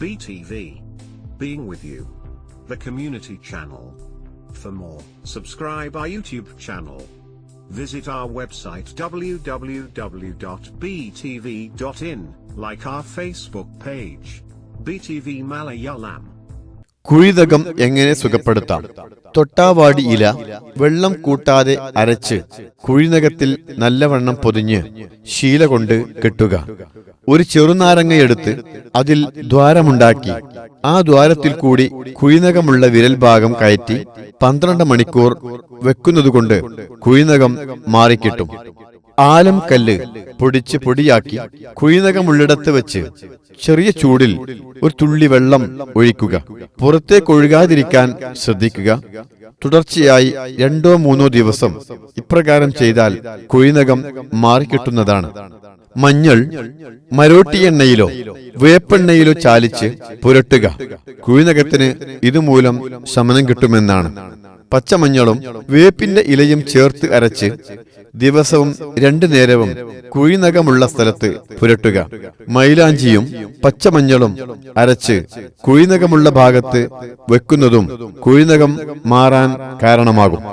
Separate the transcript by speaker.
Speaker 1: BTV. Being with you. The community channel. For more, subscribe our YouTube channel. Visit our website www.btv.in, like our Facebook page. BTV Malayalam.
Speaker 2: കുഴിനകം എങ്ങനെ സുഖപ്പെടുത്താം തൊട്ടാവാടി ഇല വെള്ളം കൂട്ടാതെ അരച്ച് കുഴിനകത്തിൽ നല്ലവണ്ണം പൊതിഞ്ഞ് ശീല കൊണ്ട് കെട്ടുക. ഒരു ചെറുനാരങ്ങയെടുത്ത് അതിൽ ദ്വാരമുണ്ടാക്കി. ആ ദ്വാരത്തിൽ കൂടി കുഴിനകമുള്ള വിരൽ ഭാഗം കയറ്റി പന്ത്രണ്ട് മണിക്കൂർ വെക്കുന്നതുകൊണ്ട് കുഴിനകം മാറിക്കിട്ടും. ആലം കല്ല് പൊടിച്ച് പൊടിയാക്കി കുഴിനകമുള്ളിടത്ത് വെച്ച് ചെറിയ ചൂടിൽ ഒരു തുള്ളി വെള്ളം ഒഴിക്കുക. പുറത്തേക്ക് ഒഴുകാതിരിക്കാൻ ശ്രദ്ധിക്കുക. തുടർച്ചയായി രണ്ടോ മൂന്നോ ദിവസം ഇപ്രകാരം ചെയ്താൽ കുഴിനകം മാറിക്കിട്ടുന്നതാണ്. മഞ്ഞൾ മരോട്ടി എണ്ണയിലോ വേപ്പെണ്ണയിലോ ചാലിച്ച് പുരട്ടുക. കുഴിനകത്തിന് ഇതുമൂലം ശമനം കിട്ടുമെന്നാണ്. പച്ചമഞ്ഞളും വേപ്പിന്റെ ഇലയും ചേർത്ത് അരച്ച് ദിവസവും രണ്ടു നേരവും കുഴിനകമുള്ള സ്ഥലത്ത് പുരട്ടുക. മൈലാഞ്ചിയും പച്ചമഞ്ഞളും അരച്ച് കുഴിനകമുള്ള ഭാഗത്ത് വെക്കുന്നതും കുഴിനകം മാറാൻ കാരണമാകും.